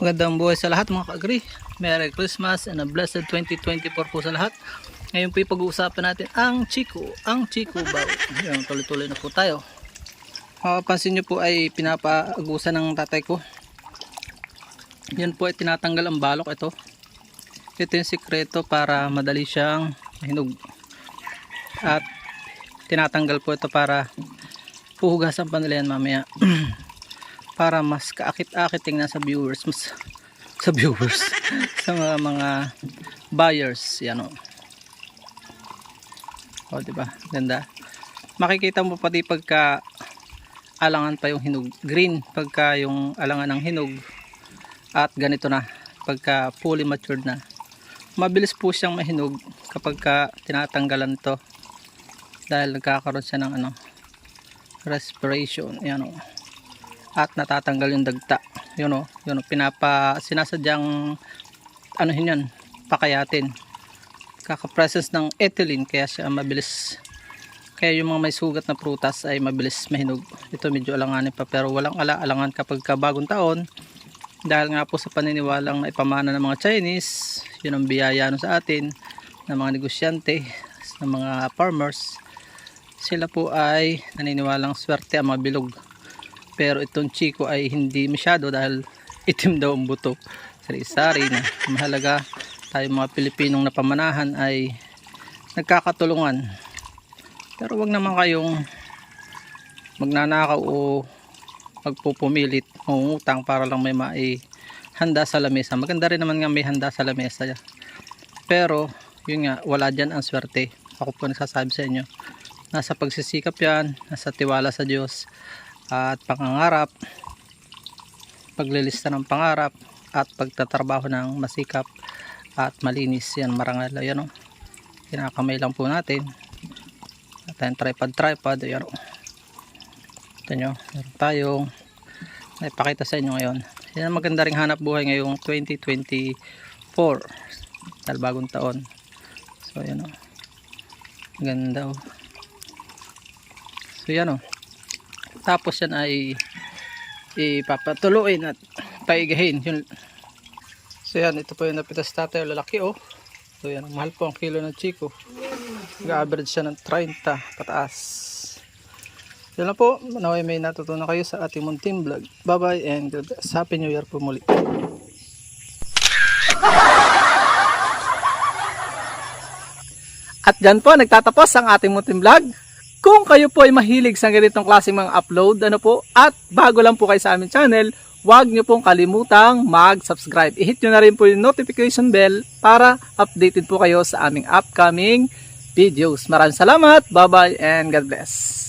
Magandang buhay sa lahat mga ka-agree. Merry Christmas and a blessed 2024 po sa lahat. Ngayon po pag-uusapan natin ang Chico, ang Chico Bao. Yan, tuloy-tuloy na po tayo. Mapapansin nyo po ay pinapaagusan ng tatay ko. Yan po ay tinatanggal ang balok ito. Ito yung sikreto para madali siyang mahinog. At tinatanggal po ito para puhugasan pa nila mamaya. para mas kaakit-akit tingnan sa viewers mas sa viewers sa mga, mga buyers yan o. O diba ganda. Makikita mo pati pagka alangan pa yung hinog green pagka yung alangan ng hinog at ganito na pagka fully matured na. Mabilis po siyang mahinog kapag ka tinatanggalan to dahil nagkakaroon siya ng ano respiration yan o at natatanggal yung dagta. Yun o yun o pinapa sinasadyang ano yun pakayatin. Kakapresence ng ethylene kaya siya mabilis. Kaya yung mga may sugat na prutas ay mabilis mahinog. Ito medyo alanganin pa pero walang ala-alangan kapag ka bagong taon. Dahil nga po sa paniniwalang na ipamana ng mga Chinese yun ang biyaya no sa atin ng mga negosyante ng mga farmers sila po ay naniniwalang swerte ang mga bilog pero itong chiko ay hindi masyado dahil itim daw ang buto. Sari-sari na. Mahalaga tayo mga Pilipinong napamanahan ay nagkakatulungan. Pero wag naman kayong magnanakaw o magpupumilit mangungutang para lang may mai handa sa lamesa. Maganda rin naman nga may handa sa lamesa. Pero yun nga wala dyan ang swerte. Ako po nagsasabi sa inyo. Nasa pagsisikap yan nasa tiwala sa Diyos at pangangarap paglilista ng pangarap at pagtatrabaho ng masikap at malinis. Yan marangal. Yan o kinakamay lang po natin. At yung tripod tripod. Yan o ito nyo meron tayong naipakita sa inyo ngayon. Yan ang maganda ring hanap buhay ngayong 2024 dahil bagong taon. So yan o ganda o so yan o tapos yan ay ipapatuloyin at paigahin yun. So yan ito po yung napitas tatay lalaki oh. So yan mahal po ang kilo ng chiko nag-average siya ng 30 pataas. Yun lang po. Naway may natutunan kayo sa ating munting vlog. Bye bye and God bless. happy new year po muli. At dyan po, nagtatapos ang ating munting vlog. Kung kayo po ay mahilig sa ganitong klaseng mga upload, ano po, at bago lang po kayo sa aming channel, huwag nyo pong kalimutang mag-subscribe. I-hit nyo na rin po yung notification bell para updated po kayo sa aming upcoming videos. Maraming salamat, bye-bye, and God bless.